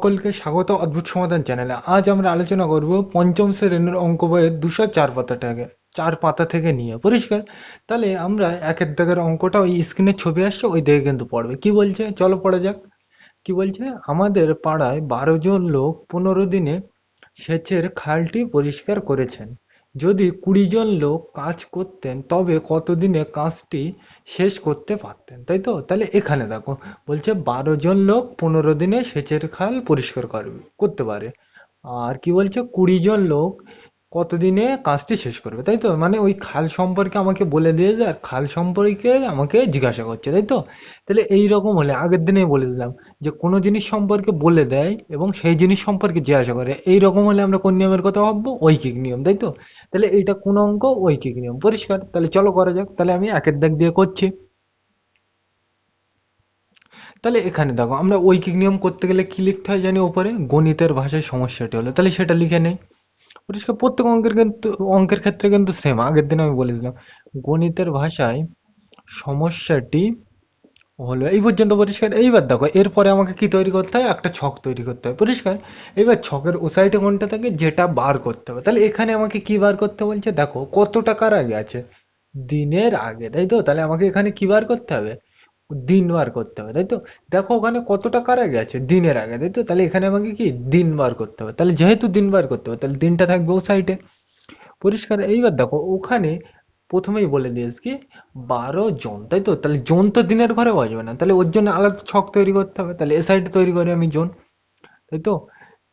সকলকে স্বাগত অদ্ভুত সমাধান চ্যানেলে। আজ আমরা আলোচনা করব পঞ্চম শ্রেণির অঙ্ক বইয়ের দুশো চার পাতাটাকে চার পাতা থেকে নিয়ে। পরিষ্কার? তাহলে আমরা একের দাগের অঙ্কটা ওই স্ক্রিনে ছবি আসছে, ওই দিকে কিন্তু পড়বে। কি বলছে? চলো পড়া যাক। কি বলছে? আমাদের পাড়ায় বারো জন লোক পনেরো দিনে সেচের খালটি পরিষ্কার করেছেন। যদি কুড়ি জন লোক কাজ করতেন, তবে কতদিনে কাজটি শেষ করতে পারতেন? তাই তো? তাহলে এখানে দেখো, বলছে বারো জন লোক পনেরো দিনে সেচের খাল পরিষ্কার করবে, করতে পারে। আর কি বলছে? কুড়ি জন লোক কতদিনে কাজটি শেষ করবে, তাই তো? মানে ওই খাল সম্পর্কে আমাকে বলে দিয়েছে আর খাল সম্পর্কে আমাকে জিজ্ঞাসা করছে, তাই তো? তাহলে এই রকম হলে, আগের দিনেই বলে দিলাম যে, কোনো জিনিস সম্পর্কে বলে দেয় এবং সেই জিনিস সম্পর্কে জিজ্ঞাসা করে। এই রকম হলে আমরা কোন নিয়মের কথা ভাববো? ঐকিক নিয়ম, তাই তো? তাহলে এইটা কোন অঙ্ক? ঐকিক নিয়ম। পরিষ্কার। তাহলে চলো করা যাক। তাহলে আমি একের দাগ দিয়ে করছি। তাহলে এখানে দেখো, আমরা ঐকিক নিয়ম করতে গেলে কি লিখতে হয় জানি ওপরে গণিতের ভাষায় সমস্যাটি হলো। তাহলে সেটা লিখে নেই। পরিষ্কার প্রত্যেক অঙ্কের কিন্তু, অঙ্কের ক্ষেত্রে কিন্তু সেম আগের দিন আমি বলেছিলাম, গণিতের ভাষায় সমস্যাটি হলো, এই পর্যন্ত পরিষ্কার। এইবার দেখো, এরপরে আমাকে কি তৈরি করতে হয়? একটা ছক তৈরি করতে হয়। পরিষ্কার? এবার ছকের ও সাইডে কোনটা থাকে যেটা বার করতে হবে। তাহলে এখানে আমাকে কি বার করতে বলছে? দেখো, কত টাকার আগে আছে? দিনের আগে, তাই তো? তাহলে আমাকে এখানে কি বার করতে হবে? দিন বার করতে হবে, তাই তো? দেখো ওখানে কত টাকার আগে আছে দিনের আগে, তাই তো? তাহলে এখানে আমাকে কি? দিন বার করতে হবে। তাহলে যেহেতু দিন বার করতে হবে, তাহলে দিনটা থাকবে ও সাইডে। পরিষ্কার? এইবার দেখো, ওখানে প্রথমেই বলে দিয়েছে কি? বারো জন, তাই তো? তাহলে জন তো দিনের ঘরে বসবে না। তাহলে ওর জন্য আলাদা ছক তৈরি করতে হবে। তাহলে এ সাইডে তৈরি করি আমি জন, তাই তো?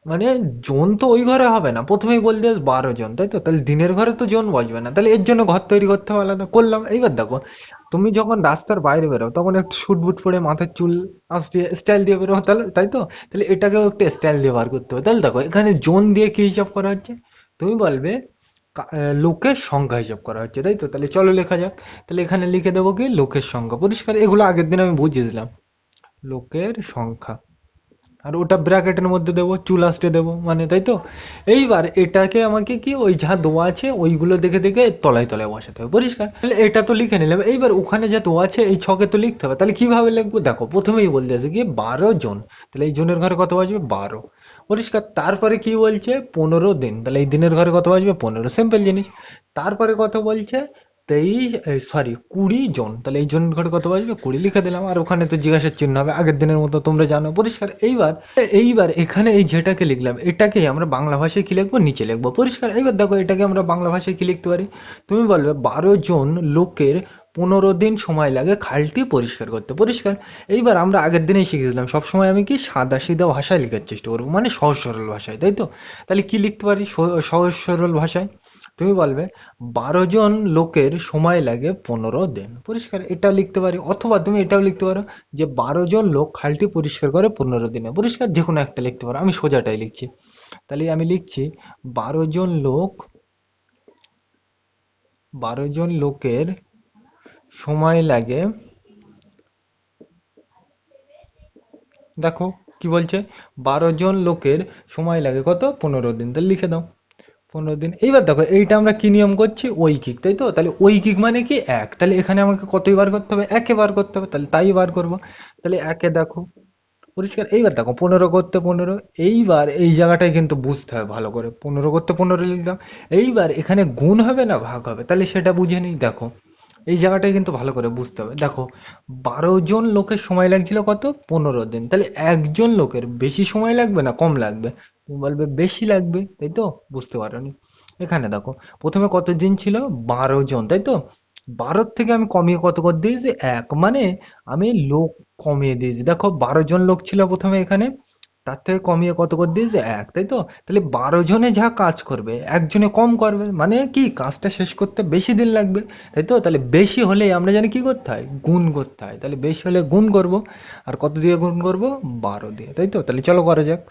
মানে জন তো ওই ঘরে হবে না। প্রথমেই বলে দিয়েছে বারো জন, তাই তো? তাহলে দিনের ঘরে তো জন বসবে না। তাহলে এর জন্য ঘর তৈরি করতে হবে আলাদা। করলাম। এইবার দেখো তুমি যখন রাস্তার বাইরে বেরো তখন একটু শুট বুট পরে মাথার চুল স্টাইল দিয়ে বেরো তাহলে, তাই তো? তাহলে এটাকেও একটা স্টাইল দিয়ে বার করতে হবে। তাহলে দেখো, এখানে জোন দিয়ে কি হিসাব করা হচ্ছে? তুমি বলবে লোকের সংখ্যা হিসাব করা হচ্ছে, তাই তো? তাহলে চলো লেখা যাক। তাহলে এখানে লিখে দেবো কি? লোকের সংখ্যা। পরিষ্কার, এগুলো আগের দিন আমি বুঝিয়েছিলাম। লোকের সংখ্যা। আর ওটা ব্র্যাকেটের মধ্যে দেবো, চুল আসতে দেবো মানে তাই তো? এইবার এটাকে আমাকে কি ওই যা দেওয়া আছে, ওইগুলো দেখে দেখে তলায় তলায় বসাতে হবে, পরিষ্কার? তাহলে এটা তো লিখে নিলাম। এইবার ওখানে যা দেওয়া আছে, এই ছকে তো লিখতে হবে। তাহলে কীভাবে লিখব? দেখো, প্রথমেই বলতে আছে কি, বারো জন। তাহলে এই জনের ঘরে কত বাজবে? বারো। পরিষ্কার? তারপরে কি বলছে? পনেরো দিন। তাহলে এই দিনের ঘরে কত বাজবে? পনেরো। সিম্পল জিনিস। তারপরে কত বলছে? তেইশ সরি কুড়ি জন। তাহলে এই জনের ঘরে কত বাজবে? কুড়ি লিখে দিলাম। আর ওখানে তো জিজ্ঞাসার চিহ্ন হবে। আগের দিনের মতো তোমরা জানো। পরিষ্কার, এইবার এইবার এখানে এই যেটাকে লিখলাম এটাকে আমরা বাংলা ভাষায় কি লিখব? নিচে লিখব। পরিষ্কার, এইবার দেখো, এটাকে আমরা বাংলা ভাষায় কি লিখতে পারি? তুমি বলবে, বারো জন লোকের পনেরো দিন সময় লাগে খালটি পরিষ্কার করতে। পরিষ্কার, এইবার আমরা আগের দিনেই শিখেছিলাম সবসময় আমি কি সাদা সিধা ভাষায় লেখার চেষ্টা করব। মানে সহজ সরল ভাষায়, তাই তো? তাহলে কি লিখতে পারি? সহজ সরল ভাষায়? তুমি বলবে, বারো জন লোকের সময় লাগে পনেরো দিন। পরিষ্কার এটা লিখতে পারি। অথবা তুমি এটাও লিখতে পারো যে বারো জন লোক খালটি পরিষ্কার করে পনেরো দিনে। পরিষ্কার, যে কোনো একটা লিখতে পারো। আমি সোজাটাই লিখছি। তাহলে আমি লিখছি, বারো জন লোক, বারো জন লোকের সময় লাগে। দেখো, কি বলছে? বারো জন লোকের সময় লাগে কত? পনেরো দিন। তাহলে লিখে দাও। পনেরো দিন। এইবার দেখো, এইটা আমরা কি নিয়ম করছি? ঐকিক তাই তো? তাহলে ঐকিক মানে কি? এক। তাহলে এখানে আমাকে কতই বার করতে হবে? একে বার করতে হবে, তাহলে তাই বার করব। তাহলে একে দেখো। পরিষ্কার। এইবার দেখো, পনেরো করতে পনেরো। এইবার এই জায়গাটায় কিন্তু বুঝতে হবে ভালো করে। পনেরো করতে পনেরো লিখলাম। এইবার এখানে গুণ হবে না ভাগ হবে? তাহলে সেটা বুঝে নিই, দেখো। এই জায়গাটায় কিন্তু ভালো করে বুঝতে হবে। দেখো, বারো জন লোকের সময় লাগছিল কত? পনেরো দিন। তাহলে একজন লোকের বেশি সময় লাগবে না কম লাগবে? তুমি বলবে বেশি লাগবে, তাই তো? বুঝতে পারোনি। এখানে দেখো, প্রথমে কত দিন ছিল? বারো জন, তাই তো? বারোর থেকে আমি কমিয়ে কত করে দিয়েছি? এক। মানে আমি লোক কমিয়ে দিয়েছি। দেখো, বারো জন লোক ছিল প্রথমে এখানে, তার থেকে কমিয়ে কত করে দিয়েছে? এক, তাই তো? তাহলে বারো জনে যা কাজ করবে, একজনে কম করবে মানে কি? কাজটা শেষ করতে বেশি দিন লাগবে, তাই তো? তাহলে বেশি হলে আমরা জানি কি করতে হয়? গুণ করতে হয়। তাহলে বেশি হলে গুণ করব, আর কত দিয়ে গুণ করব? বারো দিয়ে, তাই তো? তাহলে চলো করা যাক।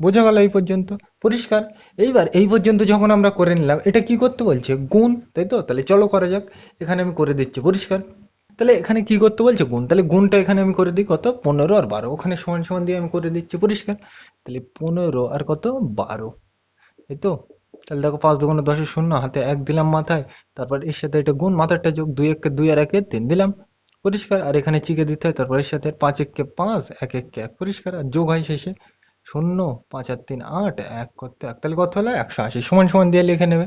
বোঝা গেল এই পর্যন্ত? পরিষ্কার? এইবার এই পর্যন্ত যখন আমরা করে নিলাম, এটা কি করতে বলছে? গুণ, তাই তো? তাহলে চলো করা যাক। এখানে আমি করে দিচ্ছি, পরিষ্কার? তাহলে এখানে কি করতে বলছে? গুণ। তাহলে গুণটা এখানে আমি করে দিই কত? পনেরো আর বারো। ওখানে সমান সমান দিয়ে আমি করে দিচ্ছি, পরিষ্কার? তাহলে পনেরো আর কত? বারো। এই তো? তাহলে দেখো পাঁচ দুগুণে দশের শূন্য, হাতে এক দিলাম মাথায়, তারপর এর সাথে এটা গুণ, মাথারটা যোগ দুই এককে দুই আর একে তিন দিলাম। পরিষ্কার? আর এখানে চিকে দিতে হয়, তারপর এর সাথে পাঁচ এককে পাঁচ, এক এককে এক। পরিষ্কার? আর যোগ হয় শেষে শূন্য, পাঁচ আর তিন, আট, এক করতে এক। তাহলে কত হলো? একশো আশি। সমান সমান দিয়ে লিখে নেবে।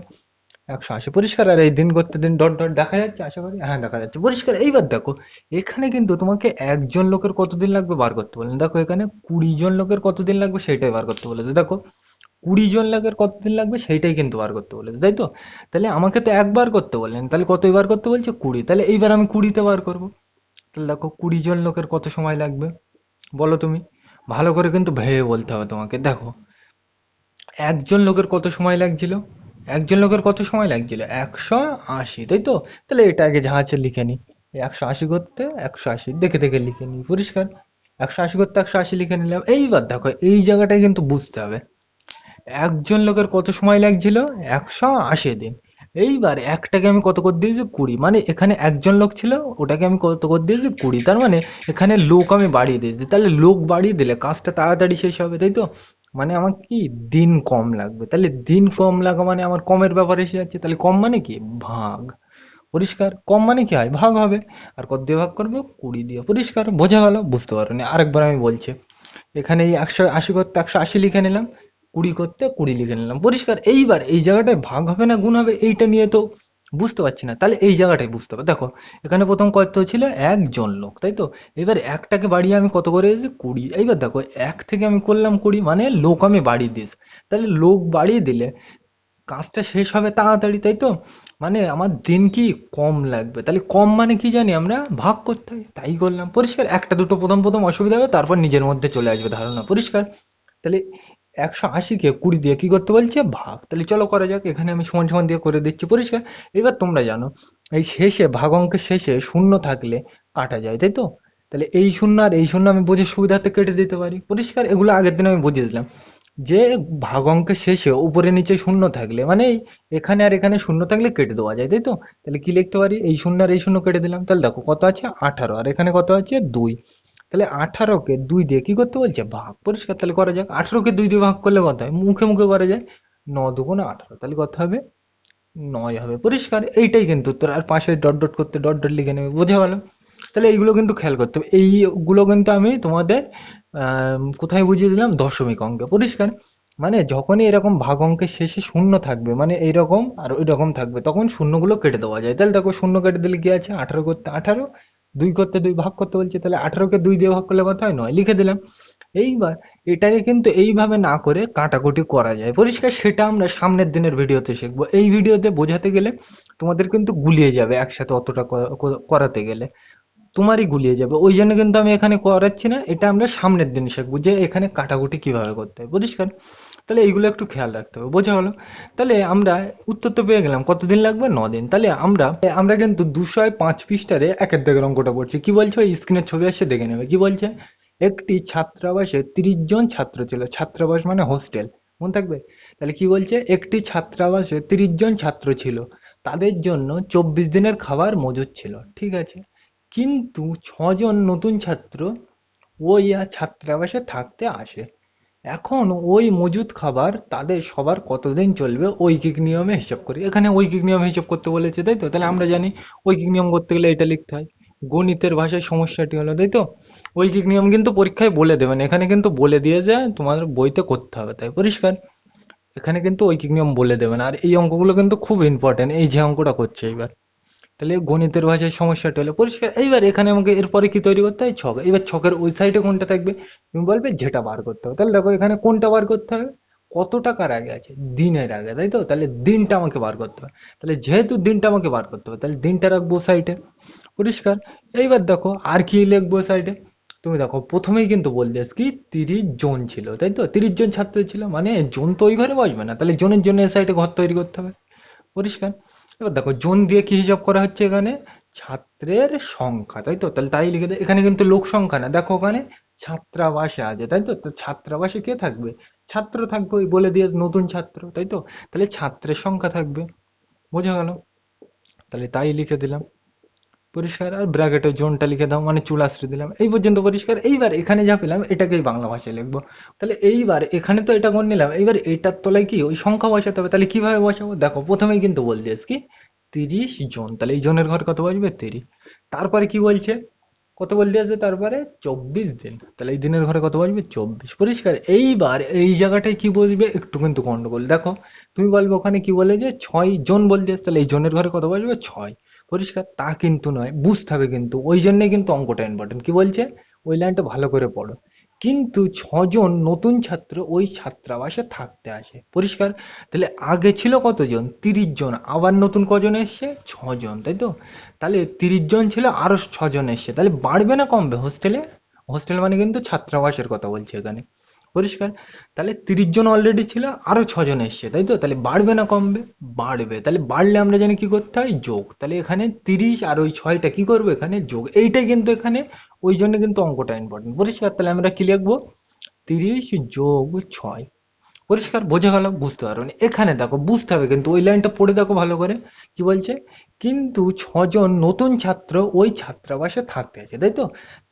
একশো আশি। পরিষ্কার। আর এই দিন করতে দিন ডট ডট দেখা যাচ্ছে, আশা করি? হ্যাঁ দেখা যাচ্ছে। পরিষ্কার। এইবার দেখো, এখানে কিন্তু তোমাকে একজন লোকের কতদিন লাগবে বার করতে বলেন দেখো, এখানে কুড়ি জন লোকের কতদিন লাগবে সেটাই বার করতে বলেছে। দেখো, কুড়ি জন লোকের কতদিন লাগবে সেইটাই কিন্তু বার করতে বলেছে, তাই তো? তাহলে আমাকে তো একবার করতে বললেন তাহলে কতই বার করতে বলছে? কুড়ি। তাহলে এইবার আমি কুড়িতে বার করব। তাহলে দেখো, কুড়ি জন লোকের কত সময় লাগবে? বলো তুমি। ভালো করে কিন্তু ভেবে বলতে হবে তোমাকে। দেখো, একজন লোকের কত সময় লাগছিল? একজন লোকের কত সময় লাগছিল? একশো আশি, তাই তো? তাহলে এটা আগে যা আছে লিখে নি। একশো আশি করতে একশো আশি, দেখে দেখে লিখে নি, পরিষ্কার? একশো আশি করতে একশো আশি লিখে নিলাম। এইবার দেখো, এই জায়গাটাই কিন্তু বুঝতে হবে। একজন লোকের কত সময় লাগছিল? একশো আশি দিন। এইবার একটাকে আমি কত করে দিয়েছি কুড়ি? মানে এখানে একজন লোক ছিল, ওটাকে আমি কত করে দিয়েছি কুড়ি? তার মানে এখানে লোক আমি বাড়িয়ে দিয়েছি। তাহলে লোক বাড়িয়ে দিলে কাজটা তাড়াতাড়ি শেষ হবে, তাই তো? মানে আমার কি দিন কম লাগবে? তাহলে দিন কম লাগা মানে আমার কমের ব্যাপার এসে যাচ্ছে। তাহলে কম মানে কি? ভাগ। পরিষ্কার? কম মানে কি হয়? ভাগ হবে। আর কত দিয়ে ভাগ করব? কুড়ি দিয়ে। পরিষ্কার? বোঝা গেল? বুঝতে পারোনি। আরেকবার আমি বলছি। এখানে এই একশো আশি করতে একশো আশি লিখে নিলাম। কুড়ি করতে কুড়ি লিখে নিলাম। পরিষ্কার, এইবার এই জায়গাটায় ভাগ হবে না, গুণ হবে এইটা নিয়ে তো বুঝতে পারছি না। তাহলে এই জায়গাটাই বুঝতে হবে। দেখো, এখানে প্রথম কত ছিল? একজন লোক, তাই তো? এবার একটাকে বাড়িয়ে আমি কত করে দিয়েছি? কুড়ি। এইবার দেখো, এক থেকে আমি করলাম কুড়ি মানে লোক আমি বাড়িয়ে দিস তাহলে লোক বাড়িয়ে দিলে কাজটা শেষ হবে তাড়াতাড়ি, তাই তো? মানে আমার দিন কি কম লাগবে? তাহলে কম মানে কি জানি আমরা? ভাগ করতে হয় তাই করলাম। পরিষ্কার, একটা দুটো প্রথম প্রথম অসুবিধা হবে, তারপর নিজের মধ্যে চলে আসবে ধারণা। পরিষ্কার? তাহলে একশো আশিকে কুড়ি দিয়ে কি করতে বলছে? ভাগ। তাহলে চলো করা যাক, এখানে আমি সমান সমান দিয়ে করে দিচ্ছি পরিষ্কার। এবার তোমরা জানো, এই শেষে, ভাগ অঙ্কের শেষে শূন্য থাকলে কাটা যায়, তাই তো? তাহলে এই শূন্য আর এই শূন্য আমি বুঝে সুবিধাতে কেটে দিতে পারি। পরিষ্কার, এগুলো আগের দিন আমি বুঝিয়ে দিলাম যে ভাগ অঙ্কের শেষে উপরে নিচে শূন্য থাকলে মানে এখানে আর এখানে শূন্য থাকলে কেটে দেওয়া যায়, তাই তো? তাহলে কি লিখতে পারি? এই শূন্য আর এই শূন্য কেটে দিলাম। তাহলে দেখো কত আছে? আঠারো। আর এখানে কত আছে? দুই। তাহলে আঠারোকে দুই দিয়ে কি করতে বলছে? ভাগ পরিষ্কার, তাহলে করা যাক। আঠারোকে দুই দিয়ে ভাগ করলে কত হয়? মুখে মুখে করা যায়। ন দুগুণে আঠারো, তাহলে কত হবে? নয় হবে। পরিষ্কার, এইটাই কিন্তু উত্তর। আর পাশে ডট ডট করতে, ডট ডট লিখে নেবে। বোঝা গেল? তাহলে এইগুলো কিন্তু খেয়াল করতে হবে। এইগুলো কিন্তু আমি তোমাদের কোথায় বুঝিয়ে দিলাম? দশমিক অঙ্কে। পরিষ্কার? মানে যখনই এরকম ভাগ অঙ্কের শেষে শূন্য থাকবে মানে এইরকম আর ওই রকম থাকবে, তখন শূন্যগুলো কেটে দেওয়া যায়। তাহলে দেখো, শূন্য কেটে দিলে কি আছে? আঠারো করতে আঠারো দুই করতে দুই, ভাগ করতে বলছে, তাহলে আঠারোকে দুই দিয়ে ভাগ করলে কত হয়? নয়। লিখে দিলাম। এইবার এটাকে কিন্তু এইভাবে না করে কাটাকুটি করা যায়। পরিষ্কার সেটা আমরা সামনের দিনের ভিডিওতে শিখব। এই ভিডিওতে বোঝাতে গেলে তোমাদের কিন্তু গুলিয়ে যাবে একসাথে অতটা করাতে গেলে। তোমারই গুলিয়ে যাবে। ওই জন্য কিন্তু আমি এখানে করাচ্ছি না, এটা আমরা সামনের দিন শিখব যে এখানে কাটাকুটি কীভাবে করতে হয় পরিষ্কার তাহলে এইগুলো একটু খেয়াল রাখতে হবে, বোঝা হলো? তাহলে আমরা উত্তর তো পেয়ে গেলাম কতদিন লাগবে? ন দিন। তাহলে আমরা আমরা কিন্তু দুশো পাঁচ পৃষ্ঠারে একের দাগের অঙ্কটা পড়ছি। কি বলছে? ওই স্ক্রিনের ছবি আসছে, দেখে নেবে। কি বলছে? একটি ছাত্রাবাসে তিরিশ জন ছাত্র ছিল। ছাত্রাবাস মানে হোস্টেল মনে থাকবে? তাহলে কি বলছে? একটি ছাত্রাবাসে তিরিশ জন ছাত্র ছিল। তাদের জন্য চব্বিশ দিনের খাবার মজুদ ছিল। ঠিক আছে? কিন্তু ছজন নতুন ছাত্র ওই ছাত্রাবাসে থাকতে আসে। এখন ওই মজুদ খাবার তাদের সবার কতদিন চলবে ঐকিক নিয়মে হিসাব করি। এখানে ঐকিক নিয়মে হিসাব করতে বলেছে, তাই তো? তাহলে আমরা জানি ঐকিক নিয়ম করতে গেলে এটা লিখতে হয়। গণিতের ভাষায় সমস্যাটি হলো, তাই তো? ঐকিক নিয়ম কিন্তু পরীক্ষায় বলে দেবেন এখানে কিন্তু বলে দিয়ে যায় তোমাদের বইতে করতে হবে, তাই পরিষ্কার? এখানে কিন্তু ঐকিক নিয়ম বলে দেবেন আর এই অঙ্কগুলো কিন্তু খুব ইম্পর্টেন্ট এই যে অঙ্কটা করছে এবার তাহলে গণিতের ভাষায় সমস্যাটা হলো, পরিষ্কার। এইবার এখানে আমাকে এরপরে কি তৈরি করতে হয়? ছক। এবার ছকের ওই সাইডে কোনটা থাকবে? তুমি বলবে যেটা বার করতে হবে। তাহলে দেখো এখানে কোনটা বার করতে হবে? কত টাকার আগে আছে? দিনের আগে, তাই তো? তাহলে দিনটা আমাকে বার করতে হবে। তাহলে যেহেতু দিনটা আমাকে বার করতে হবে, তাহলে দিনটা রাখব সাইডে পরিষ্কার? এইবার দেখো আর কি লিখব সাইডে তুমি দেখো, প্রথমেই কিন্তু বলতে কি তিরিশ জন ছিল, তাই তো? তিরিশ জন ছাত্র ছিল মানে জন তো ওই ঘরে বসবে না। তাহলে জনের জন্য সাইডে ঘর তৈরি করতে হবে। পরিষ্কার? এবার দেখো, জন দিয়ে কি হিসাব করা হচ্ছে এখানে? ছাত্রের সংখ্যা, তাই তো? তাহলে তাই লিখে দেয় এখানে কিন্তু লোক সংখ্যা না। দেখো ওখানে ছাত্রাবাসে আছে, তাই তো ছাত্রাবাসে কে থাকবে? ছাত্র থাকবে ওই বলে দিয়ে নতুন ছাত্র, তাই তো? তাহলে ছাত্রের সংখ্যা থাকবে। বোঝা গেল? তাহলে তাই লিখে দিলাম। পরিষ্কার, আর ব্র্যাকেটে জোনটা লিখে দাও মানে চুলাশ্রী দিলাম। এই পর্যন্ত পরিষ্কার। এইবার এখানে যা পেলাম, এটাকেই বাংলা ভাষায় লিখব। তাহলে এইবার এখানে তো এটা গণ নিলাম। এইবার এটার তলায় কি? ওই সংখ্যা বসাতে হবে। তাহলে কীভাবে বসাবো? দেখো, প্রথমেই কিন্তু বলছিস কি? তিরিশ জন। তাহলে এই জনের ঘর কত বসবে? তিরিশ। তারপরে কি বলছে? কত বলতে আছে তারপরে চব্বিশ দিন। তাহলে এই দিনের ঘরে কত বসবে? চব্বিশ। পরিষ্কার। এইবার এই জায়গাটায় কি বসবে? একটু কিন্তু গন্ডগোল। দেখো, তুমি বলবে ওখানে কি বলে যে ছয় জন বলতে আছে তাহলে এই জনের ঘরে কত বসবে? ছয়। পরিষ্কার, তা কিন্তু নয়, বুঝতে হবে কিন্তু। ওই জন্যে কিন্তু অঙ্কটা ইম্পর্টেন্ট কি বলছে? ওই লাইনটা ভালো করে পড়ো। কিন্তু ছজন নতুন ছাত্র ওই ছাত্রাবাসে থাকতে আসে। পরিষ্কার? তাহলে আগে ছিল কতজন? তিরিশ জন। আবার নতুন কজন এসছে? ছজন, তাই তো? তাহলে তিরিশ জন ছিল, আরও ছজন এসছে। তাহলে বাড়বে না কমবে? হোস্টেলে হোস্টেল মানে কিন্তু ছাত্রাবাসের কথা বলছে এখানে। পরিষ্কার। তাহলে তিরিশ জন অলরেডি ছিল, আরও ছজন এসছে, তাই তো? তাহলে বাড়বে না কমবে? বাড়বে। তাহলে বাড়লে আমরা জানি কি করতে হয়? যোগ। তাহলে এখানে তিরিশ আর ওই ছয়টা কি করব এখানে? যোগ। এইটাই কিন্তু এখানে ওই জন্য কিন্তু অঙ্কটা ইম্পর্টেন্ট পরিষ্কার? তাহলে আমরা কি লিখব? তিরিশ যোগ ছয়। পরিষ্কার বোঝা গেল, বুঝতে পারো না। এখানে দেখো, বুঝতে হবে কিন্তু ওই লাইনটা পড়ে দেখো ভালো করে। কি বলছে? কিন্তু ছজন নতুন ছাত্র ওই ছাত্রাবাসে থাকতে আছে, তাই তো?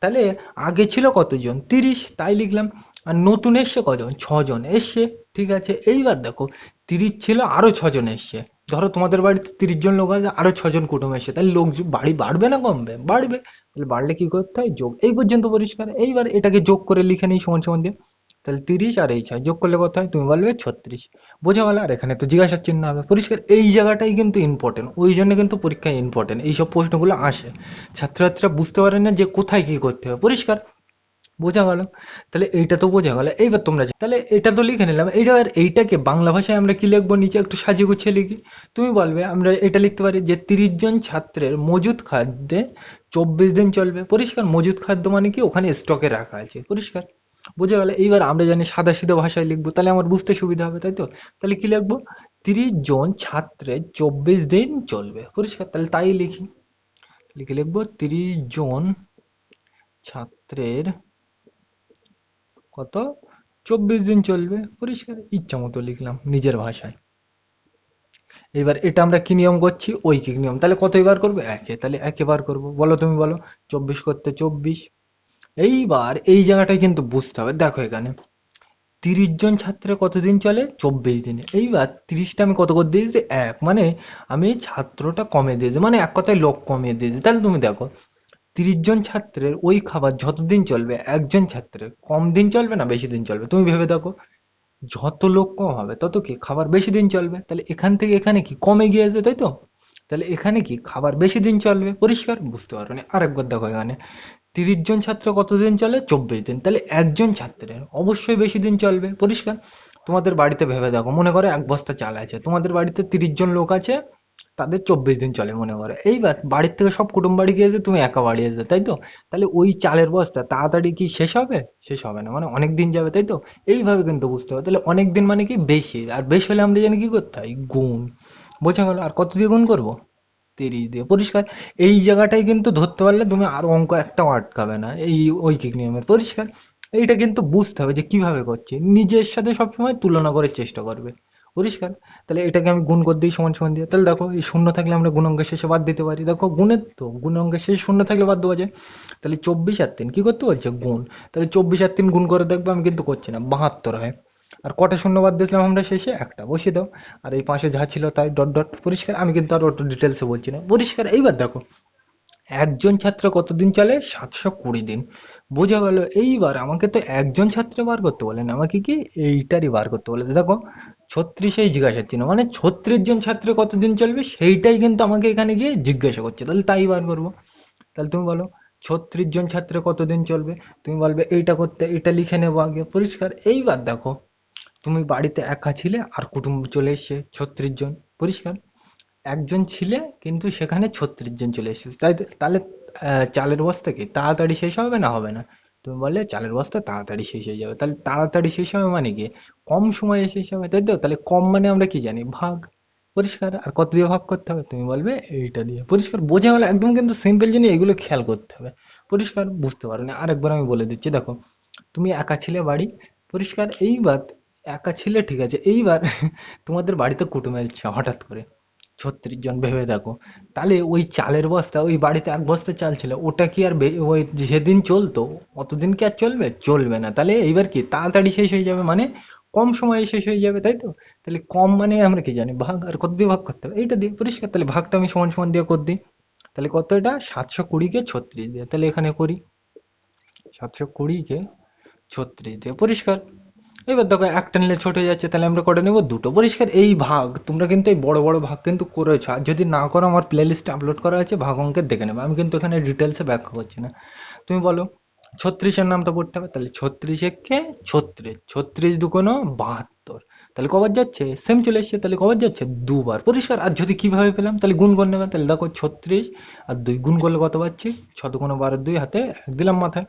তাহলে আগে ছিল কতজন? তিরিশ, তাই লিখলাম। আর নতুন এসছে কজন? ছজন এসছে, ঠিক আছে? এইবার দেখো, তিরিশ ছিল, আরও ছজন এসছে। ধরো তোমাদের বাড়িতে তিরিশ জন লোক আছে, আরও ছজন কুটুম এসছে। তাহলে লোক বাড়ি বাড়বে না কমবে? বাড়বে। তাহলে বাড়লে কি করতে হয়? যোগ। এই পর্যন্ত পরিষ্কার। এইবার এটাকে যোগ করে লিখে নিই সমান সমান দিয়ে। তাহলে তিরিশ আর এই ছয় যোগ করলে কত হয়? তুমি বলবে ছত্রিশ। বোঝা গেল? আর এখানে তো জিজ্ঞাসার চিহ্ন হবে। পরিষ্কার, এই জায়গাটাই কিন্তু ইম্পর্টেন্ট ওই জন্য কিন্তু পরীক্ষায় ইম্পর্টেন্ট এইসব প্রশ্নগুলো আসে। ছাত্রছাত্রীরা বুঝতে পারে না যে কোথায় কি করতে হবে। পরিষ্কার? বোঝা গেল? তাহলে এইটা তো বোঝা গেল। এইবার তোমরা তাহলে এটা তো লিখে নিলাম। এইবার এইটাকে বাংলা ভাষায় আমরা কি লিখব? নিচে একটু সাজিয়ে গুছিয়ে লিখি। তুমি বলবে, আমরা এটা লিখতে পারি যে তিরিশ জন ছাত্রের মজুদ খাদ্যে চব্বিশ দিন চলবে। পরিষ্কার মজুদ খাদ্য মানে কি? ওখানে স্টকে রাখা আছে। পরিষ্কার? বোঝা গেল এইবার আমরা জানি সাদা সিধা ভাষায় লিখব, তাহলে আমার বুঝতে সুবিধা হবে, তাই তো? তাহলে কি লিখব? তিরিশ জন ছাত্রের চব্বিশ দিন চলবে, পরিষ্কার? তাহলে তাই লিখি। লিখে লিখব? তিরিশ জন ছাত্রের কত? চব্বিশ দিন চলবে, পরিষ্কার? ইচ্ছা মতো লিখলাম নিজের ভাষায়। এবার এটা আমরা কি নিয়ম করছি? ঐকিক নিয়ম। তাহলে কত বার করব? একে। তাহলে একে বার করব। বলো তুমি বলো। চব্বিশ করতে চব্বিশ। এইবার এই জায়গাটায় কিন্তু বুঝতে হবে। দেখো এখানে। তিরিশ জন ছাত্রের কতদিন চলে? চব্বিশ দিনে। এইবার তিরিশটা আমি কত করে দিয়েছি? এক। মানে আমি ছাত্রটা কমে দিয়েছি। মানে এক কথায় লোক কমিয়ে দিয়েছি। তাহলে তুমি দেখো, তিরিশ জন ছাত্রের ওই খাবার যতদিন চলবে, একজন ছাত্রের কম দিন চলবে না বেশি দিন চলবে? তুমি ভেবে দেখো, যত লোক কম হবে, তত কি খাবার বেশি দিন চলবে? তাহলে এখান থেকে এখানে কি কমে গিয়েছে, তাই তো? তাহলে এখানে কি খাবার বেশি দিন চলবে? পরিষ্কার? বুঝতে পারো আরেকবার দেখো এখানে। তিরিশ জন ছাত্র কতদিন চলে? চব্বিশ দিন। তাহলে একজন ছাত্রের অবশ্যই বেশি দিন চলবে। পরিষ্কার? তোমাদের বাড়িতে ভেবে দেখো। মনে করো এক বস্তা চাল আছে। তোমাদের বাড়িতে তিরিশ জন লোক আছে, তাদের চব্বিশ দিন চলে মনে করো। এইবার বাড়ির থেকে সব কুটুম বাড়ি গিয়েছে তুমি একা বাড়ি এসে তাই তো? তাহলে ওই চালের বস্তা তাড়াতাড়ি কি শেষ হবে? শেষ হবে না। মানে অনেক দিন যাবে, তাই তো? এইভাবে কিন্তু বুঝতে হবে। তাহলে অনেক দিন মানে কি বেশি। আর বেশি হলে আমরা জানি কি করতে হয়? গুণ। বোঝা গেল? আর কত দিয়ে গুণ করব? তিরিশ দিয়ে। পরিষ্কার, এই জায়গাটাই কিন্তু ধরতে পারলে তুমি আর অঙ্ক একটাও আটকাবে না, এই ঐকিক নিয়মের। পরিষ্কার, এইটা কিন্তু বুঝতে হবে যে কীভাবে করছে। নিজের সাথে সবসময় তুলনা করার চেষ্টা করবে। পরিষ্কার? তাহলে এটাকে আমি গুণ করে দিই, সমান সমান দিয়ে। তাহলে দেখো, এই শূন্য থাকলে আমরা গুণ অঙ্কের শেষে বাদ দিতে পারি। দেখো, গুণের তো গুণ অঙ্কের শেষে শূন্য থাকলে বাদ দেওয়া যায়। তাহলে চব্বিশ আর তিন, কি করতে বলছে? গুণ। তাহলে চব্বিশ আর তিন গুণ করে দেখব আমি কিন্তু করছি না, বাহাত্তর হয়। আর কটা শূন্য বাদ দিয়েছিলাম আমরা শেষে? একটা বসিয়ে দাও। আর এই পাশে যা ছিল তাই ডট ডট পরিষ্কার। আমি কিন্তু আর অত ডিটেলসে বলছি না। পরিষ্কার, এইবার দেখো। একজন ছাত্র কতদিন চলে? সাতশো কুড়ি দিন। বোঝা গেল, এইবার আমাকে তো একজন ছাত্র বার করতে বলেন আমাকে কি এইটারই বার করতে বলে? দেখো, ছত্রিশেই জিজ্ঞাসা চিহ্ন মানে ছত্রিশ জন ছাত্র কতদিন চলবে? সেইটাই কিন্তু আমাকে এখানে গিয়ে জিজ্ঞাসা করছে। তাহলে তাই বার করব। তাহলে তুমি বলো, ছত্রিশ জন ছাত্র কতদিন চলবে? তুমি বলবে, এইটা করতে এটা লিখে নেব আগে। পরিষ্কার, এইবার দেখো। তুমি বাড়িতে একা ছিলে আর কুটুম্ব চলে এসছে ছত্রিশ জন, পরিষ্কার? একজন ছিলে কিন্তু সেখানে ছত্রিশ জন চলে এসেছে। তাই তাহলে চালের বস্তা কি? তাড়াতাড়ি শেষ হবে না হবে না? তুমি বললে চালের বস্তা তাড়াতাড়ি শেষ হয়ে যাবে। তাহলে তাড়াতাড়ি শেষ হবে মানে কি? কম সময়ে শেষ হবে, তাই তো? তাহলে কম মানে আমরা কি জানি? ভাগ। পরিষ্কার? আর কত দিয়ে ভাগ করতে হবে? তুমি বলবে এইটা দিয়ে। পরিষ্কার? বোঝা গেল একদম কিন্তু সিম্পল জিনিস, এগুলো খেয়াল করতে হবে। পরিষ্কার? বুঝতে পারো না। আরেকবার আমি বলে দিচ্ছি, দেখো, তুমি একা ছিলে বাড়ি, পরিষ্কার? এইবার একা ছিলে, ঠিক আছে? এইবার তোমাদের বাড়িতে কুটুম এসেছে হঠাৎ করে। ছত্রিশ জন ভেবে দেখো। তাহলে ওই চালের বস্তা, ওই বাড়িতে এক বস্তা চাল ছিল, ওটা কি আর ওই যেদিন চলতো, অতদিন কি আর চলবে? চলবে না। তাহলে এইবার কি? তাড়াতাড়ি শেষ হয়ে যাবে মানে কম সময়ে শেষ হয়ে যাবে, তাই তো? তাহলে কম মানে আমরা কি জানি? ভাগ আর কত দিয়ে ভাগ করতে হবে? এইটা দিয়ে পরিষ্কার। তাহলে ভাগটা আমি সমান সমান দিয়ে করে দিই। তাহলে কত এটা? সাতশো কুড়িকে ছত্রিশ দিয়ে। তাহলে এখানে করি। সাতশো কুড়িকে ছত্রিশ দিয়ে। পরিষ্কার। এবার দেখো, একটা নিলে ছোট হয়ে যাচ্ছে, তাহলে আমরা করে নেব দুটো। পরিষ্কার, এই ভাগ, তোমরা কিন্তু এই বড় বড় ভাগ কিন্তু করেছ। আর যদি না করো, আমার প্লে লিস্টে আপলোড করা আছে, ভাগ অঙ্কের দেখে নেবে। আমি কিন্তু এখানে ডিটেলসে ব্যাখ্যা করছি না। তুমি বলো, ছত্রিশের নামটা পড়তে হবে? তাহলে ছত্রিশ একে ছত্রিশ ছত্রিশ দুকোনো বাহাত্তর। তাহলে কবার যাচ্ছে? সেম চলে এসছে, তাহলে কবার যাচ্ছে? দুবার। পরিষ্কার, আর যদি কীভাবে পেলাম? তাহলে গুণ করে নেবে। তাহলে দেখো, ছত্রিশ আর দুই, গুণ করলে কত পাচ্ছি? ছ দুকোনো বারো দুই, হাতে এক দিলাম মাথায়।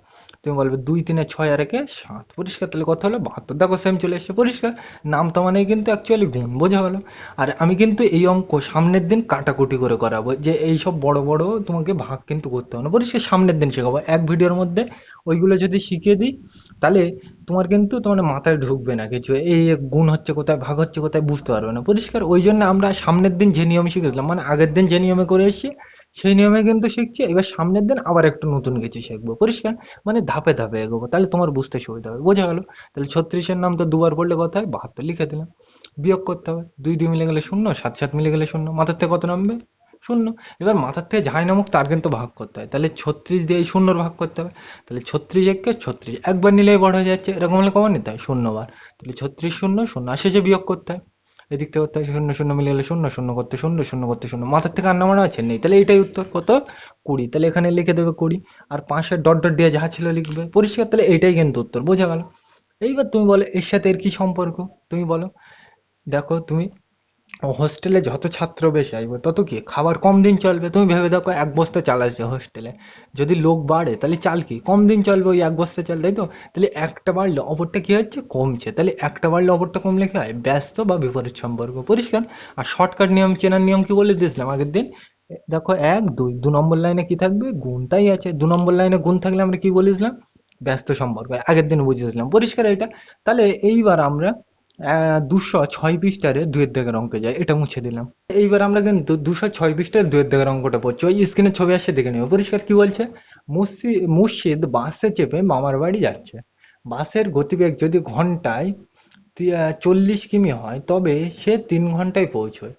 তুমি বলবে দুই তিনে ছয় আর একে সাত। পরিষ্কার, তাহলে কত হলো বাহাত্তর। দেখো সেম চলে এসছে, পরিষ্কার। নামটা মানে কিন্তু অ্যাকচুয়ালি গুণ, বোঝা গেল। আর আমি কিন্তু এই অঙ্ক সামনের দিন কাটাকুটি করে করাবো, যে এই সব বড় বড় তোমাকে ভাগ কিন্তু করতে হবে না। পরিষ্কার, সামনের দিন শেখাবো। এক ভিডিওর মধ্যে ওইগুলো যদি শিখিয়ে দিই, তাহলে তোমার কিন্তু তোমার মাথায় ঢুকবে না কিছু। এই গুণ হচ্ছে কোথায়, ভাগ হচ্ছে কোথায় বুঝতে পারবে না। পরিষ্কার, ওই জন্য আমরা সামনের দিন যে নিয়মে শিখেছিলাম মানে আগের দিন যে নিয়মে করে এসেছি সেই নিয়মে কিন্তু শিখছি। এবার সামনের দিন আবার একটু নতুন কিছু শিখব। পরিষ্কার? মানে ধাপে ধাপে এগোবো। তাহলে তোমার বুঝতে সুবিধা হবে। বোঝা গেল? তাহলে ছত্রিশের নাম তো দুবার পড়লে কত হয়, বাহাত্তর লিখে দিলাম। বিয়োগ করতে হবে। দুই দুই মিলে গেলে শূন্য, সাত সাত মিলে গেলে শূন্য। মাথার থেকে কত নামবে? শূন্য। এবার মাথার থেকে যাই নামুক, তার কিন্তু ভাগ করতে হয়। তাহলে ছত্রিশ দিয়ে এই শূন্যর ভাগ করতে হবে। তাহলে ছত্রিশ একে ছত্রিশ। একবার নিলেই বড় হয়ে যাচ্ছে। এরকম হলে কমান নিতে হয়? শূন্যবার। তাহলে ছত্রিশ শূন্য শূন্য। আর শেষে বিয়োগ করতে হয়। এদিক থেকে করতে শূন্য শূন্য মিলে গেলে শূন্য শূন্য করতে শূন্য শূন্য করতে শূন্য। মাথার থেকে আর নামানো আছে? নেই। তাহলে এটাই উত্তর কত? কুড়ি। তাহলে এখানে লিখে দেবে কুড়ি। আর পাঁচে ডট ডট দিয়ে যাহা ছিল লিখবে। পরিষ্কার? তাহলে এইটাই কিন্তু উত্তর। বোঝা গেল। এইবার তুমি বলো, এর সাথে এর কি সম্পর্ক? তুমি বলো। দেখো, তুমি হোস্টেলে যত ছাত্র বেশি আসবে, তত কি? খাবার কম দিন চলবে? তুমি ভেবে দেখো, এক বস্তা চাল আছে হোস্টেলে যদি লোক বাড়ে, তাহলে চাল কি? কম দিন চলবে ওই এক বস্তা চাল, তাই তো? তাহলে একটা বাড়লে অপরটা কি হচ্ছে? কমছে। তাহলে একটা বাড়লে অপরটা কমলে কি হয়? ব্যস্ত বা বিপরীত সম্পর্ক? পরিষ্কার? আর শর্টকাট নিয়ম, চেনার নিয়ম কি বলে দিয়েছিলাম আগের দিন? দেখো, এক, দুই, দু নম্বর লাইনে কি থাকবে? গুণটাই আছে। দু নম্বর লাইনে গুণ থাকলে আমরা কি বলেছিলাম? ব্যস্ত সম্পর্ক। আগের দিন বুঝেছিলাম পরিষ্কার এটা। তাহলে এইবার আমরা দুশো ছয় পৃষ্ঠারে দুয়ের দাগের অঙ্কে যায়, এটা মুছে দিলাম। এইবার আমরা কিন্তু দুশো ছয় পৃষ্ঠার দুয়ের দাগের অঙ্কটা পড়ছি। ওই স্ক্রিনে ছবি আসছে, দেখে নেব পরিষ্কার কি বলছে? মুর্শি- মুর্শিদ বাসে চেপে মামার বাড়ি যাচ্ছে। বাসের গতিবেগ যদি ঘন্টায় চল্লিশ কিমি হয়, তবে সে তিন ঘন্টায় পৌঁছয়।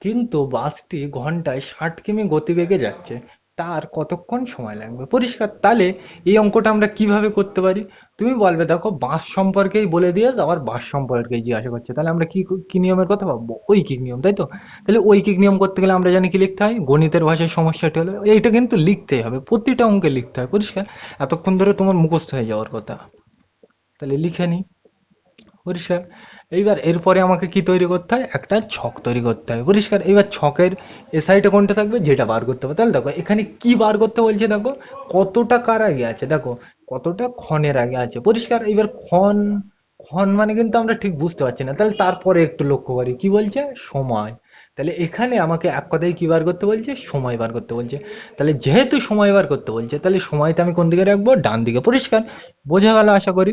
কিন্তু বাসটি ঘন্টায় ষাট কিমি গতিবেগে যাচ্ছে। তার কতক্ষণ সময় লাগবে? পরিষ্কার, তাহলে এই অঙ্কটা আমরা কীভাবে করতে পারি? তুমি বলবে, দেখো বাস সম্পর্কেই বলে দিয়ে আবার বাস সম্পর্কে জিজ্ঞাসা করছে। তাহলে আমরা কি কি নিয়মের কথা ভাববো? ঐকিক নিয়ম, তাই তো? তাহলে ঐকিক নিয়ম করতে গেলে আমরা জানি কি লিখতে হয়? গণিতের ভাষায় সমস্যাটি হলো, এইটা কিন্তু লিখতেই হবে, প্রতিটা অঙ্কে লিখতে হয়, পরিষ্কার? এতক্ষণ ধরে তোমার মুখস্থ হয়ে যাওয়ার কথা। তাহলে লিখে নি পরিষ্কার? এইবার এরপরে আমাকে কি তৈরি করতে হয়? একটা ছক তৈরি করতে হবে। পরিষ্কার? এবার ছকের এ সাইডে কোনটা থাকবে? যেটা বার করতে হবে। তাহলে দেখো, এখানে কি বার করতে বলছে দেখো? কতটা কার আগে আছে? দেখো, কতটা ক্ষণের আগে আছে। পরিষ্কার? এবার ক্ষণ ক্ষণ মানে কিন্তু আমরা ঠিক বুঝতে পারছি না। তাহলে তারপরে একটু লক্ষ্য করি। কি বলছে? সময়। তাহলে এখানে আমাকে এক কথায় কি বার করতে বলছে? সময় বার করতে বলছে। তাহলে যেহেতু সময় বার করতে বলছে, তাহলে সময়টা আমি কোন দিকে রাখব? ডান দিকে। পরিষ্কার? বোঝা গেল আশা করি?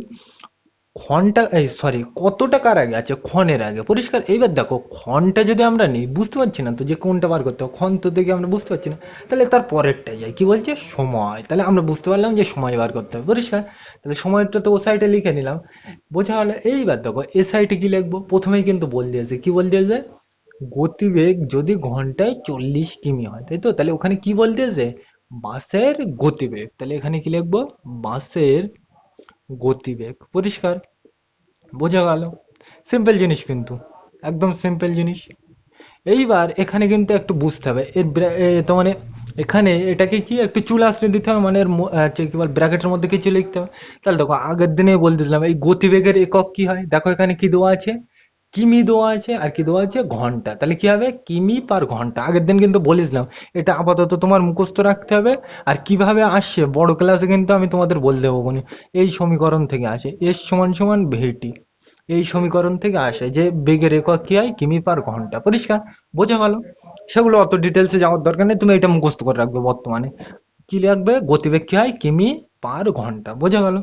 ক্ষণটা এই সরি কতটা কার আগে আছে? ক্ষণের আগে। পরিষ্কার, এইবার দেখো ক্ষণটা যদি আমরা নিই, বুঝতে পারছি না তো যে কোনটা বার করতে হবে। ক্ষণ তো দেখে আমরা বুঝতে পারছি না। তাহলে তার পরেরটা যাই কি বলছে? সময়। তাহলে আমরা বুঝতে পারলাম যে সময় বার করতে হবে। পরিষ্কার? তাহলে সময়টা তো ও সাইডে লিখে নিলাম। বোঝা গেলো, এইবার দেখো, এ সাইডে কি লিখব? প্রথমেই কিন্তু বল দিয়েছে। কি বল দিয়েছে? গতিবেগ যদি ঘন্টায় চল্লিশ কিমি হয়, তাই তো? তাহলে ওখানে কি বল দিয়েছে? বাসের গতিবেগ। তাহলে এখানে কি লিখব? বাসের গতিবেগ, পরিষ্কার, বোঝা গেল। সিম্পল জিনিস কিন্তু, একদম সিম্পল জিনিস। এইবার এখানে কিন্তু একটু বুঝতে হবে, এর তো মানে এখানে এটাকে কি একটু চুল আসলে দিতে হবে? মানে এর কি বল ব্র্যাকেটের মধ্যে কিছু লিখতে হবে? তাহলে দেখো, আগের দিনে বলে দিলাম, এই গতিবেগের একক কি হয়? দেখো এখানে কি দেওয়া আছে? কিমি দেওয়া আছে আর কি দেওয়া আছে ঘণ্টা। তাহলে কি হবে? কিমি পার ঘণ্টা। আগের দিন কিন্তু বলেছিলাম, এটা আপাতত তোমার মুখস্থ রাখতে হবে। আর কীভাবে আসছে? বড় ক্লাসে কিন্তু আমি তোমাদের বলে দেবো কোনি এই সমীকরণ থেকে আসে। এস সমান সমান ভেটি। এই সমীকরণ থেকে আসে যে বেগের একক কি হয়? কিমি পার ঘণ্টা। পরিষ্কার? বোঝা গেল? সেগুলো অত ডিটেলসে যাওয়ার দরকার নেই। তুমি এটা মুখস্থ করে রাখবে বর্তমানে। কি লিখবে গতিবেগ কি হয়? কিমি পার ঘণ্টা। বোঝা গেল?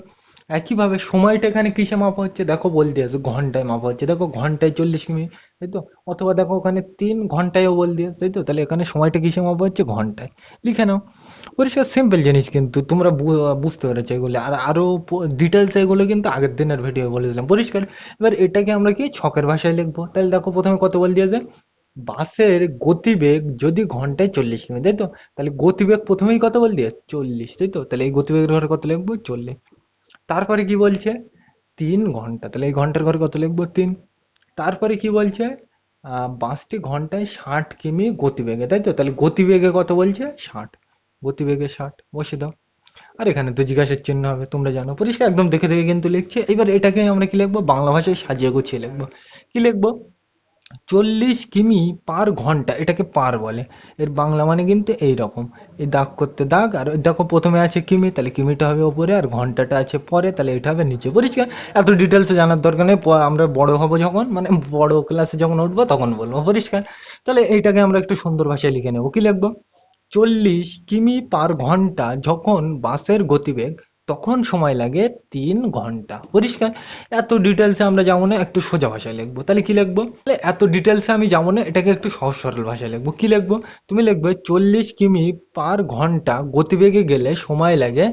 একইভাবে সময়টা এখানে কিসে মাপা হচ্ছে? দেখো বল দিয়েছে, ঘন্টায় মাপা হচ্ছে। দেখো ঘন্টায় চল্লিশ কিমি তাই তো? অথবা দেখো ওখানে তিন ঘন্টায়ও বল দিয়েছে, তাই তো? তাহলে এখানে সময়টা কিসে মাপা হচ্ছে? ঘন্টায়। লিখে নাও। পরিষ্কার সিম্পল জিনিস কিন্তু তোমরা বুঝতে পেরেছ এগুলো। আর আরও ডিটেলস এগুলো কিন্তু আগের দিনের ভিডিও বলেছিলাম। পরিষ্কার? এবার এটাকে আমরা কি? ছকের ভাষায় লিখব। তাহলে দেখো প্রথমে কত বল দিয়েছে? বাসের গতিবেগ যদি ঘন্টায় চল্লিশ কিমি তাই তো? তাহলে গতিবেগ প্রথমেই কত বল দিয়ে চল্লিশ, তাই তো? তাহলে এই গতিবেগের ঘরে কত লিখব? চল্লিশ। তারপরে কি বলছে? তিন ঘণ্টা। তাহলে এই ঘণ্টার ঘরে কত লিখব? তিন। তারপরে কি বলছে? বাসটি ঘন্টায় ষাট কিমি গতিবেগে, তাই তো? তাহলে গতিবেগে কত বলছে? ষাট। গতিবেগে ষাট। বসে দাও। আর এখানে তো জিজ্ঞাসার চিহ্ন হবে, তোমরা জানো। পরিষ্কার একদম দেখে দেখে কিন্তু লিখছে। এবার এটাকে আমরা কি লিখব? বাংলা ভাষায় সাজিয়ে গুছিয়ে লিখব। কি লিখব? চল্লিশ কিমি পার ঘণ্টা, এটাকে পার বলে। এর বাংলা মানে কিন্তু এই রকম এই দাগ করতে দাগ, আর দেখো প্রথমে আছে কিমি, তাহলে কিমিটা হবে ওপরে, আর ঘন্টাটা আছে পরে, তাহলে এটা হবে নিচে। পরিষ্কার এত ডিটেলসে জানার দরকার নেই আমরা বড় হব যখন মানে বড় ক্লাসে যখন উঠবো, তখন বলব পরিষ্কার তাহলে এইটাকে আমরা একটু সুন্দর ভাষায় লিখে নেব। কি লিখব? চল্লিশ কিমি পার ঘণ্টা যখন বাসের গতিবেগ তখন সময় লাগে তিন ঘণ্টা। পরিষ্কার? এত ডিটেলসে আমরা যাব না একটু সোজা ভাষায় লিখব। তাহলে কি লিখব? তাহলে এত ডিটেলসে আমি যাব না এটাকে একটু সহজ সরল ভাষায় লিখব। কি লিখব? তুমি লিখবে চল্লিশ কিমি পার ঘণ্টা গতিবেগে গেলে সময় লাগে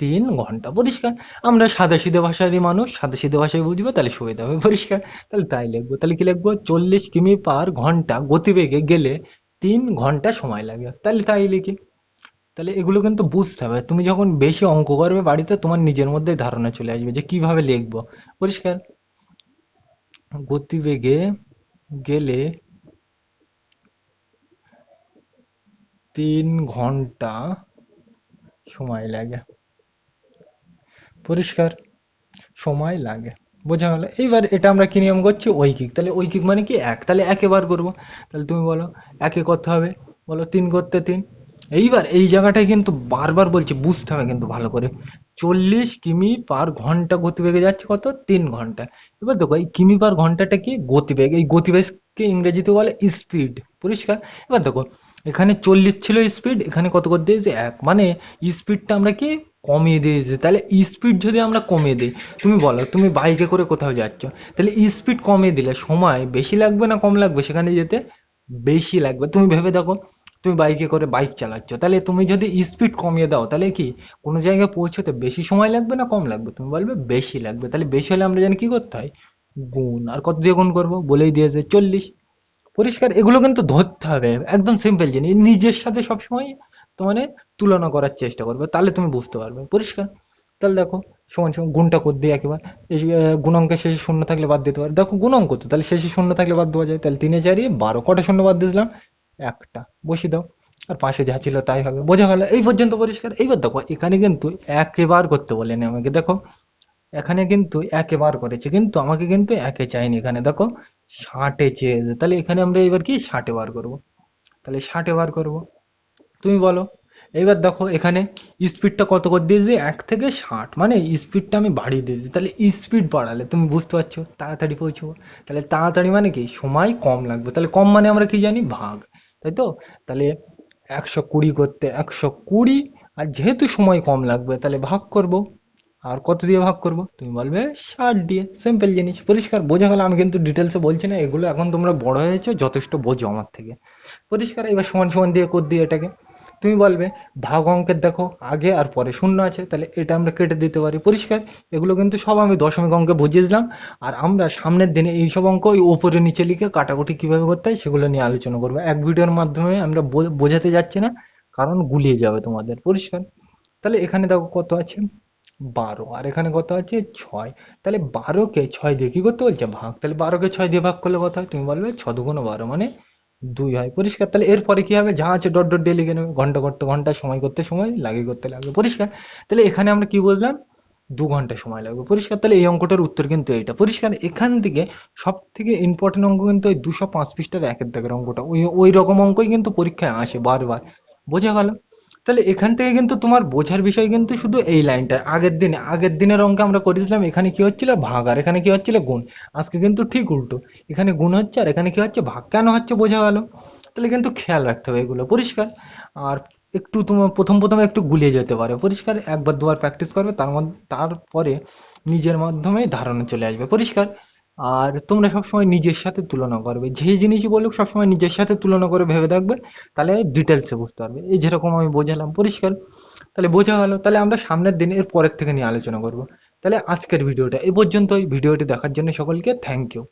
তিন ঘণ্টা। পরিষ্কার? আমরা সাদা সিধে ভাষারই মানুষ, সাদা সিধে ভাষায় বুঝব, তাহলে সুবিধা হবে। পরিষ্কার? তাহলে তাই লিখব। তাহলে কি লিখব? চল্লিশ কিমি পার ঘণ্টা গতিবেগে গেলে তিন ঘণ্টা সময় লাগে। তাহলে তাই লিখি। তাহলে এগুলো কিন্তু বুঝতে হবে। তুমি যখন বেশি অঙ্ক করবে বাড়িতে, তোমার নিজের মধ্যে ধারণা চলে আসবে যে কীভাবে লিখব। পরিষ্কার? গতিবেগে গেলে তিন ঘণ্টা সময় লাগে। পরিষ্কার? সময় লাগে। বোঝা গেল? এইবার এটা আমরা কি নিয়ম করছি? ঐকিক। তাহলে ঐকিক মানে কি? এক। তাহলে একে বার করব। তাহলে তুমি বলো, একে করতে হবে? বলো, তিন করতে তিন। এইবার এই জায়গাটায় কিন্তু বারবার বলছি বুঝতে হবে কিন্তু ভালো করে। চল্লিশ কিমি পার ঘণ্টা গতিবেগে যাচ্ছে কত? তিন ঘণ্টা। এবার দেখো, এই কিমি পার ঘন্টাটা কি? গতিবেগ। এই গতিবেগকে ইংরেজিতে বলে স্পিড পরিষ্কার? এবার দেখো, এখানে চল্লিশ ছিল স্পিড এখানে কত করে দিয়েছে? এক। মানে স্পিডটা আমরা কি? কমিয়ে দিয়েছি। তাহলে স্পিড যদি আমরা কমিয়ে দিই, তুমি বলো, তুমি বাইকে করে কোথাও যাচ্ছ, তাহলে স্পিড কমিয়ে দিলে সময় বেশি লাগবে না কম লাগবে? সেখানে যেতে বেশি লাগবে। তুমি ভেবে দেখো তুমি বাইকে করে বাইক চালাচ্ছ, তাহলে তুমি যদি স্পিড কমিয়ে দাও, তাহলে কি কোনো জায়গায় পৌঁছতে বেশি সময় লাগবে না কম লাগবে? তুমি বলবে বেশি লাগবে, তাহলে বেশি হলে আমরা জানি কি করতে হয়? গুণ, আর কত দিয়ে গুণ করব? বলেই দিয়েছে চল্লিশ। পরিষ্কার, এগুলো কিন্তু ধরতে হবে, একদম সিম্পল জিনিস, নিজের সাথে সবসময় তো মানে তুলনা করার চেষ্টা করবে, তাহলে তুমি বুঝতে পারবে, পরিষ্কার। তাহলে দেখো, সমান সমান গুণটা করে দিই একবার। গুণাঙ্কের শেষে শূন্য থাকলে বাদ দিতে পারি। দেখো গুণাঙ্ক তো, তাহলে শেষে শূন্য থাকলে বাদ দেওয়া যায়, তাহলে তিনে চারি, বারো, কটা শূন্য বাদ দিয়েছিলাম? একটা, বসিয়ে দাও। আর পাশে যা ছিল তাই হবে। বোঝা গেল, এই পর্যন্ত পরিষ্কার? এইবার দেখো, এখানে কিন্তু একেবার করতে বলেনি আমাকে, দেখো। এখানে কিন্তু একেবার করেছে, কিন্তু আমাকে কিন্তু একে চাইনি এখানে, দেখো। ষাটে চেয়েছে তাহলে এখানে আমরা এবার কি? ষাটে বার করব। তাহলে ষাটে বার করব। তুমি বলো এবার দেখো এখানে স্পিডটা কত করে দিয়েছি? এক থেকে ষাট। মানে স্পিডটা আমি বাড়িয়ে দিয়েছি। তাহলে স্পিড বাড়ালে, তুমি বুঝতে পারছ? তাড়াতাড়ি পৌঁছবো। তাহলে তাড়াতাড়ি মানে কি? সময় কম লাগবে। তাহলে কম মানে আমরা কি জানি? ভাগ। তাই তো তাহলে একশো কুড়ি করতে একশো কুড়ি, আর যেহেতু সময় কম লাগবে, তাহলে ভাগ করব। আর কত দিয়ে ভাগ করব? তুমি বলবে ষাট দিয়ে। সিম্পল জিনিস, পরিষ্কার। বোঝা গেল আমি কিন্তু ডিটেলসে বলছি না, এগুলো এখন তোমরা বড় হয়েছো, যথেষ্ট বোঝো আমার থেকে। পরিষ্কার, এবার সমান সমান দিয়ে কর দিয়ে এটাকে। তুমি বলবে, ভাগ অঙ্কের দেখো, আগে আর পরে শূন্য আছে, তাহলে এটা আমরা কেটে দিতে পারি। পরিষ্কার, এগুলো কিন্তু সব আমি দশমিক অঙ্কে বুঝিয়েছিলাম আর আমরা সামনের দিনে এই সব অঙ্ক ওই ওপরে নিচে লিখে কাটাকুটি কীভাবে করতে হয় সেগুলো নিয়ে আলোচনা করব। এক ভিডিওর মাধ্যমে আমরা বোঝাতে যাচ্ছি না, কারণ গুলিয়ে যাবে তোমাদের। পরিষ্কার? তাহলে এখানে দেখো কত আছে? বারো। আর এখানে কত আছে? ছয়। তাহলে বারোকে ছয় দিয়ে কি করতে বলছে? ভাগ। তাহলে বারোকে ছয় দিয়ে ভাগ করলে কত হয়? তুমি বলবে ছ বারো। মানে দুই হয়, পরিষ্কার। তাহলে এরপরে কি হবে? যা আছে ডট ডট দিয়ে লিখে ঘণ্টা করতে ঘণ্টা, সময় করতে সময়, লাগে করতে লাগবে পরিষ্কার। তাহলে এখানে আমরা কি বুঝলাম দু ঘণ্টা সময় লাগবে। পরিষ্কার। তাহলে এই অঙ্কটার উত্তর কিন্তু এইটা। পরিষ্কার। এখান থেকে সব থেকে ইম্পর্টেন্ট অঙ্ক কিন্তু ওই দুশো পাঁচ পৃষ্ঠার একের দাগের অঙ্কটা। ওই ওই রকম অঙ্কই কিন্তু পরীক্ষায় আসে বারবার। বোঝা গেল? তাহলে এখান থেকে কিন্তু তোমার বোঝার বিষয় কিন্তু শুধু এই লাইনটা। আগের দিনে, আগের দিনের অঙ্কে আমরা করেছিলাম, এখানে কি হচ্ছিল? ভাগ। আর এখানে কি হচ্ছিল? গুণ। আজকে কিন্তু ঠিক উল্টো। এখানে গুণ হচ্ছে আর এখানে কি হচ্ছে? ভাগ। কেন হচ্ছে? বোঝা গেল। তাহলে কিন্তু খেয়াল রাখতে হবে এগুলো। পরিষ্কার? আর একটু তোমার প্রথম প্রথম একটু গুলিয়ে যেতে পারে। পরিষ্কার? একবার দুবার প্র্যাকটিস করবে, তার মধ্যে, তারপরে নিজের মাধ্যমে ধারণা চলে আসবে। পরিষ্কার? আর তোমরা সবসময় নিজের সাথে তুলনা করবে। যেই জিনিস বলুক, সবসময় নিজের সাথে তুলনা করে ভেবে দেখবে, তাহলে ডিটেলসে বুঝতে পারবে। এই যেরকম আমি বোঝালাম, পরিষ্কার? তাহলে বোঝা গেল, তাহলে আমরা সামনের দিন এর পরের থেকে নিয়ে আলোচনা করব। তাহলে আজকের ভিডিওটা এ পর্যন্তই। ভিডিওটি দেখার জন্য সকলকে থ্যাংক ইউ